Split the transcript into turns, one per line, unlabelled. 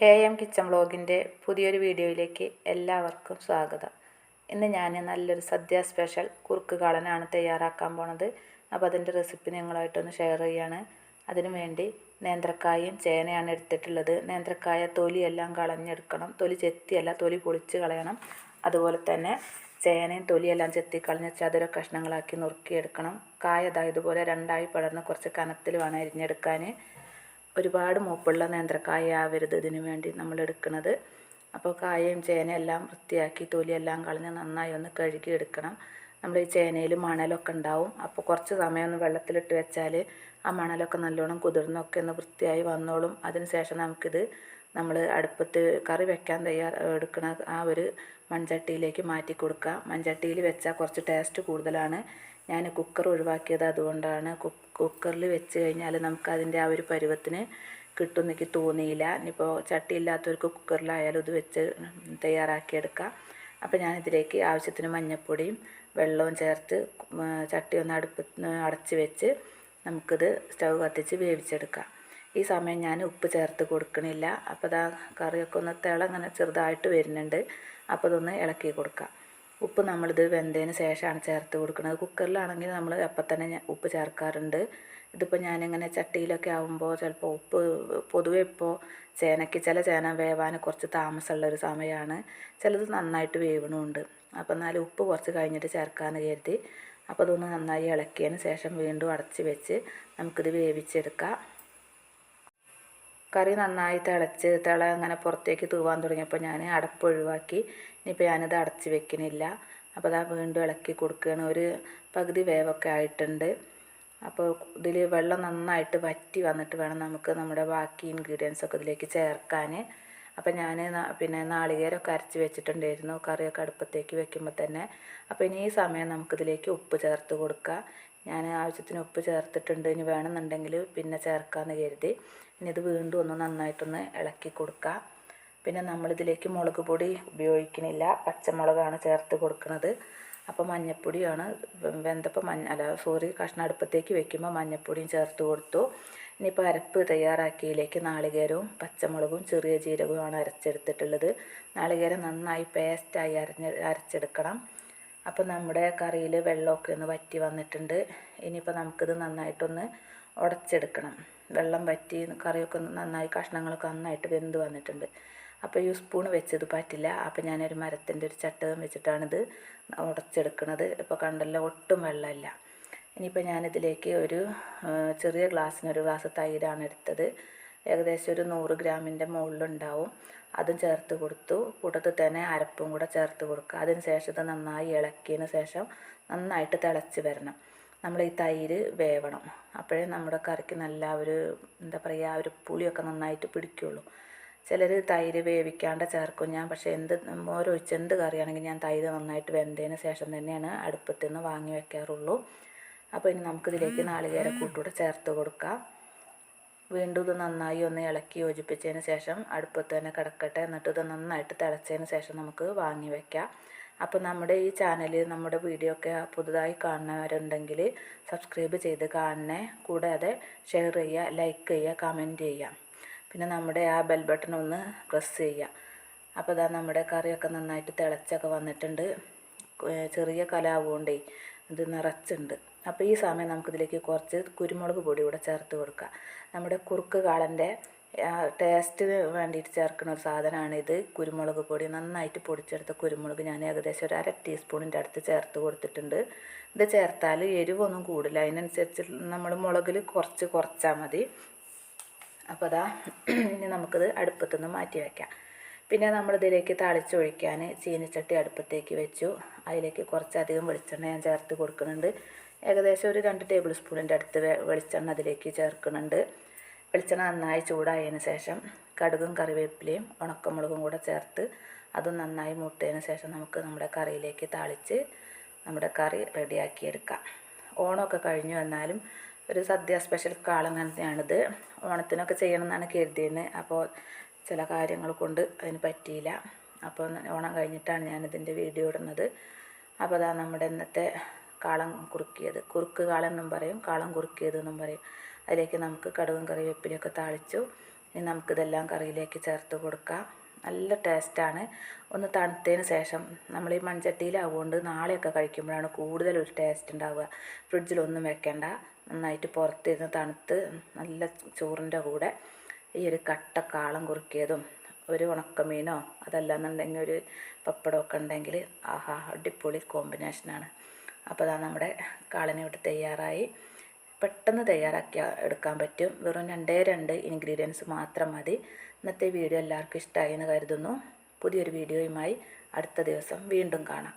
K M kitchen വ്ളോഗിൻ്റെ പുതിയൊരു വീഡിയോയിലേക്ക് എല്ലാവർക്കും സ്വാഗതം ഇന്ന് ഞാൻ നല്ലൊരു സദ്യ സ്പെഷ്യൽ കുറുക്ക് കാളനാണ് തയ്യാറാക്കാൻ പോണത് അപ്പോൾ അതിൻ്റെ റെസിപ്പി നിങ്ങളായിട്ടൊന്ന് ഷെയർ ചെയ്യാണ് അതിനു വേണ്ടി നേന്ത്രക്കായും ചേനയാണ് എടുത്തിട്ടുള്ളത് നേന്ത്രക്കായ തൊലിയെല്ലാം കളഞ്ഞെടുക്കണം തൊലി ചെത്തിയല്ല തൊലി പൊളിച്ച് കളയണം അതുപോലെ തന്നെ ചേനയും തൊലിയെല്ലാം ചെത്തി കളഞ്ഞ് ചതുര കഷ്ണങ്ങളാക്കി നുറുക്കിയെടുക്കണം കായതാ ഇതുപോലെ രണ്ടായി പടർന്ന് കുറച്ച് കനത്തിൽ വേണം അരിഞ്ഞെടുക്കാൻ ഒരുപാട് മൂപ്പുള്ള നേന്ത്രക്കായ ആവരുത് ഇതിന് വേണ്ടി നമ്മൾ എടുക്കുന്നത് അപ്പോൾ കായയും ചേന എല്ലാം വൃത്തിയാക്കി തൊലിയെല്ലാം കളഞ്ഞ് നന്നായി ഒന്ന് കഴുകി എടുക്കണം നമ്മൾ ഈ ചേനയിൽ മണലൊക്കെ ഉണ്ടാവും അപ്പോൾ കുറച്ച് സമയം ഒന്ന് വെള്ളത്തിലിട്ട് വെച്ചാൽ ആ മണലൊക്കെ നല്ലോണം കുതിർന്നൊക്കെ ഒന്ന് വൃത്തിയായി വന്നോളും അതിന് ശേഷം നമുക്കിത് നമ്മൾ അടുപ്പത്ത് കറി വെക്കാൻ തയ്യാർ എടുക്കുന്ന ആ ഒരു മൺചട്ടിയിലേക്ക് മാറ്റി കൊടുക്കുക മൺചട്ടിയിൽ വെച്ചാൽ കുറച്ച് ടേസ്റ്റ് കൂടുതലാണ് ഞാൻ കുക്കർ ഒഴിവാക്കിയത് അതുകൊണ്ടാണ് കുക്കറിൽ വെച്ച് കഴിഞ്ഞാൽ നമുക്ക് അതിൻ്റെ ആ ഒരു പരുവത്തിന് കിട്ടും തോന്നിയില്ല ഇനിയിപ്പോൾ ചട്ടി ഇല്ലാത്തവർക്ക് കുക്കറിലായാലും ഇത് വെച്ച് തയ്യാറാക്കിയെടുക്കാം അപ്പോൾ ഞാനിതിലേക്ക് ആവശ്യത്തിന് മഞ്ഞൾപ്പൊടിയും വെള്ളവും ചേർത്ത് ചട്ടി ഒന്ന് അടുപ്പ് അടച്ച് വെച്ച് നമുക്കിത് സ്റ്റൗ കത്തിച്ച് വേവിച്ചെടുക്കാം ഈ സമയം ഞാൻ ഉപ്പ് ചേർത്ത് കൊടുക്കണില്ല അപ്പോൾ ഇതാ കറിയൊക്കെ ഒന്ന് തിള അങ്ങനെ ചെറുതായിട്ട് വരുന്നുണ്ട് അപ്പോൾ ഇതൊന്ന് ഇളക്കി കൊടുക്കാം ഉപ്പ് നമ്മളിത് വെന്തതിന് ശേഷമാണ് ചേർത്ത് കൊടുക്കുന്നത് കുക്കറിലാണെങ്കിൽ നമ്മൾ അപ്പം തന്നെ ഉപ്പ് ചേർക്കാറുണ്ട് ഇതിപ്പോൾ ഞാനിങ്ങനെ ചട്ടിയിലൊക്കെ ആകുമ്പോൾ ചിലപ്പോൾ ഉപ്പ് പൊതുവെ ഇപ്പോൾ ചേനയ്ക്ക് ചില ചേന വേവാൻ കുറച്ച് താമസമുള്ളൊരു സമയമാണ് ചിലത് നന്നായിട്ട് വേവണമുണ്ട് അപ്പോൾ എന്നാലും ഉപ്പ് കുറച്ച് കഴിഞ്ഞിട്ട് ചേർക്കാമെന്ന് കരുതി അപ്പോൾ അതൊന്ന് നന്നായി ഇളക്കിയതിന് ശേഷം വീണ്ടും അടച്ച് വെച്ച് നമുക്കിത് വേവിച്ചെടുക്കാം കറി നന്നായി തിളച്ച് തിള അങ്ങനെ പുറത്തേക്ക് തൂവാൻ തുടങ്ങിയപ്പോൾ ഞാൻ അടപ്പ് ഒഴിവാക്കി ഇനിയിപ്പോൾ ഞാനിത് അടച്ച് വെക്കണില്ല അപ്പോൾ അതാ വീണ്ടും ഇളക്കി കൊടുക്കുകയാണ് ഒരു പകുതി വേവൊക്കെ ആയിട്ടുണ്ട് അപ്പോൾ ഇതിൽ വെള്ളം നന്നായിട്ട് വറ്റി വന്നിട്ട് വേണം നമുക്ക് നമ്മുടെ ബാക്കി ഇൻഗ്രീഡിയൻസ് ഒക്കെ ഇതിലേക്ക് ചേർക്കാൻ അപ്പം ഞാൻ പിന്നെ നാളികേരമൊക്കെ അരച്ച് വെച്ചിട്ടുണ്ടായിരുന്നു കറിയൊക്കെ അടുപ്പത്തേക്ക് വെക്കുമ്പോൾ തന്നെ അപ്പോൾ ഇനി ഈ സമയം നമുക്കിതിലേക്ക് ഉപ്പ് ചേർത്ത് കൊടുക്കുക ഞാൻ ആവശ്യത്തിന് ഉപ്പ് ചേർത്തിട്ടുണ്ട് ഇനി വേണമെന്നുണ്ടെങ്കിൽ പിന്നെ ചേർക്കാമെന്ന് കരുതി ഇനി ഇത് വീണ്ടും ഒന്ന് നന്നായിട്ടൊന്ന് ഇളക്കി കൊടുക്കുക പിന്നെ നമ്മളിതിലേക്ക് മുളക് പൊടി ഉപയോഗിക്കുന്നില്ല പച്ചമുളകാണ് ചേർത്ത് കൊടുക്കുന്നത് അപ്പോൾ മഞ്ഞപ്പൊടിയാണ് വെന്തപ്പം മഞ്ഞ അല്ല സോറി കഷ്ണ അടുപ്പത്തേക്ക് വെക്കുമ്പോൾ മഞ്ഞപ്പൊടിയും ചേർത്ത് കൊടുത്തു ഇനിയിപ്പോൾ അരപ്പ് തയ്യാറാക്കിയതിലേക്ക് നാളികേരവും പച്ചമുളകും ചെറിയ ജീരകവുമാണ് അരച്ചെടുത്തിട്ടുള്ളത് നാളികേരം നന്നായി പേസ്റ്റായി അരഞ്ഞ് അരച്ചെടുക്കണം അപ്പോൾ നമ്മുടെ കറിയിൽ വെള്ളമൊക്കെ ഒന്ന് വറ്റി വന്നിട്ടുണ്ട് ഇനിയിപ്പോൾ നമുക്കിത് നന്നായിട്ടൊന്ന് ഉടച്ചെടുക്കണം വെള്ളം വറ്റി കറിയൊക്കെ നന്നായി കഷ്ണങ്ങളൊക്കെ നന്നായിട്ട് വെന്ത് വന്നിട്ടുണ്ട് അപ്പോൾ ഈ സ്പൂൺ വെച്ചത് പറ്റില്ല അപ്പോൾ ഞാനൊരു മരത്തിൻ്റെ ഒരു ചട്ടകം വെച്ചിട്ടാണിത് ഉടച്ചെടുക്കണത് ഇപ്പോൾ കണ്ടല്ലോ ഒട്ടും വെള്ളമില്ല ഇനിയിപ്പോൾ ഞാനിതിലേക്ക് ഒരു ചെറിയ ഗ്ലാസ്സിന് ഒരു ഗ്ലാസ് തൈരാണ് എടുത്തത് ഏകദേശം ഒരു നൂറ് ഗ്രാമിൻ്റെ മുകളിലുണ്ടാവും അതും ചേർത്ത് കൊടുത്തു കൂട്ടത്തിൽ തന്നെ അരപ്പും കൂടെ ചേർത്ത് കൊടുക്കുക അതിന് ശേഷം ഇത് നന്നായി ഇളക്കിയതിന് ശേഷം നന്നായിട്ട് തിളച്ച് വരണം നമ്മൾ ഈ തൈര് വേവണം അപ്പോഴേ നമ്മുടെ കറിക്ക് നല്ല ഒരു എന്താ പറയുക ഒരു പുളിയൊക്കെ നന്നായിട്ട് പിടിക്കുകയുള്ളൂ ചിലർ തൈര് വേവിക്കാണ്ട് ചേർക്കും ഞാൻ പക്ഷേ എന്ത് ഒഴിച്ച് എന്ത് കറിയാണെങ്കിലും ഞാൻ തൈര് നന്നായിട്ട് വെന്തതിന് ശേഷം തന്നെയാണ് അടുപ്പത്ത് നിന്ന് വാങ്ങി വെക്കാറുള്ളൂ അപ്പോൾ ഇനി നമുക്കിതിലേക്ക് നാളികേര കൂട്ടൂടെ ചേർത്ത് കൊടുക്കാം വീണ്ടും ഇത് നന്നായി ഒന്ന് ഇളക്കി യോജിപ്പിച്ചതിന് ശേഷം അടുപ്പത്ത് തന്നെ കിടക്കട്ടെ എന്നിട്ട് ഇത് നന്നായിട്ട് തിളച്ചതിന് ശേഷം നമുക്ക് വാങ്ങി വയ്ക്കാം അപ്പോൾ നമ്മുടെ ഈ ചാനൽ നമ്മുടെ വീഡിയോ ഒക്കെ പുതുതായി കാണുന്നവരുണ്ടെങ്കിൽ സബ്സ്ക്രൈബ് ചെയ്ത് കാണണേ കൂടാതെ ഷെയർ ചെയ്യുക ലൈക്ക് ചെയ്യുക കമൻറ്റ് ചെയ്യുക പിന്നെ നമ്മുടെ ആ ബെൽ ബട്ടൺ ഒന്ന് പ്രസ് ചെയ്യുക അപ്പോൾ ഇതാ നമ്മുടെ കറിയൊക്കെ നന്നായിട്ട് തിളച്ചൊക്കെ വന്നിട്ടുണ്ട് ചെറിയ കലാവുകൊണ്ട് ഇത് നിറച്ചുണ്ട് അപ്പോൾ ഈ സമയം നമുക്കിതിലേക്ക് കുറച്ച് കുരുമുളക് പൊടി കൂടെ ചേർത്ത് കൊടുക്കുക നമ്മുടെ കുറുക്ക് കാളൻ്റെ ടേസ്റ്റിന് വേണ്ടിയിട്ട് ചേർക്കുന്ന ഒരു സാധനമാണ് ഇത് കുരുമുളക് പൊടി നന്നായിട്ട് പൊടിച്ചെടുത്ത കുരുമുളക് ഞാൻ ഏകദേശം ഒരു അര ടീസ്പൂണിൻ്റെ അടുത്ത് ചേർത്ത് കൊടുത്തിട്ടുണ്ട് ഇത് ചേർത്താൽ എരിവൊന്നും കൂടില്ല അതിനനുസരിച്ച് നമ്മൾ മുളകിൽ കുറച്ച് കുറച്ചാൽ മതി അപ്പോൾ അതാ ഇനി നമുക്കിത് അടുപ്പത്തുനിന്ന് മാറ്റി വയ്ക്കാം പിന്നെ നമ്മളിതിലേക്ക് താളിച്ചൊഴിക്കാൻ ചീനിച്ചട്ടി അടുപ്പത്തേക്ക് വെച്ചു അതിലേക്ക് കുറച്ചധികം വെളിച്ചെണ്ണ ഞാൻ ചേർത്ത് കൊടുക്കുന്നുണ്ട് ഏകദേശം ഒരു രണ്ട് ടേബിൾ സ്പൂണിൻ്റെ അടുത്ത് വെളിച്ചെണ്ണ അതിലേക്ക് ചേർക്കുന്നുണ്ട് വെളിച്ചെണ്ണ നന്നായി ചൂടായതിന് ശേഷം കടുകും കറിവേപ്പിലയും ഉണക്കമുളകും കൂടെ ചേർത്ത് അതും നന്നായി മൂട്ടതിന് ശേഷം നമുക്ക് നമ്മുടെ കറിയിലേക്ക് താളിച്ച് നമ്മുടെ കറി റെഡിയാക്കിയെടുക്കാം ഓണമൊക്കെ കഴിഞ്ഞു വന്നാലും ഒരു സദ്യ സ്പെഷ്യൽ കാളം തന്നെയാണിത് ഓണത്തിനൊക്കെ ചെയ്യണം എന്നാണ് കരുതിയത് അപ്പോൾ ചില കാര്യങ്ങൾ കൊണ്ട് അതിന് പറ്റിയില്ല അപ്പം ഓണം കഴിഞ്ഞിട്ടാണ് ഞാനിതിൻ്റെ വീഡിയോ ഇടുന്നത് അപ്പോൾ അതാ നമ്മുടെ ഇന്നത്തെ കാളം കുറുക്കിയത് കുറുക്ക് കാളം എന്നും പറയും കാളം കുറുക്കിയത് എന്നും പറയും അതിലേക്ക് നമുക്ക് കടുകും കറിവേപ്പിലൊക്കെ താളിച്ചു ഇനി നമുക്കിതെല്ലാം കറിയിലേക്ക് ചേർത്ത് കൊടുക്കാം നല്ല ടേസ്റ്റാണ് ഒന്ന് തണുത്തതിന് ശേഷം നമ്മൾ ഈ മൺചട്ടിയിലാവുകൊണ്ട് നാളെയൊക്കെ കഴിക്കുമ്പോഴാണ് കൂടുതൽ ഒരു ടേസ്റ്റ് ഉണ്ടാവുക ഫ്രിഡ്ജിലൊന്നും വെക്കേണ്ട നന്നായിട്ട് പുറത്തിരുന്ന് തണുത്ത് നല്ല ചോറിൻ്റെ കൂടെ ഈ ഒരു കാളം കുറുക്കിയതും ഒരു ഉണക്കമീനോ അതല്ലാന്നുണ്ടെങ്കിൽ ഒരു പപ്പടമൊക്കെ ഉണ്ടെങ്കിൽ ആഹാ അടിപൊളി കോമ്പിനേഷനാണ് അപ്പോൾ അതാണ് നമ്മുടെ കാളിനെ ഇവിടെ തയ്യാറായി പെട്ടെന്ന് തയ്യാറാക്കി എടുക്കാൻ പറ്റും വെറും രണ്ടേ രണ്ട് ഇൻഗ്രീഡിയൻസ് മാത്രം മതി ഇന്നത്തെ വീഡിയോ എല്ലാവർക്കും ഇഷ്ടമായി എന്ന് കരുതുന്നു പുതിയൊരു വീഡിയോയുമായി അടുത്ത ദിവസം വീണ്ടും കാണാം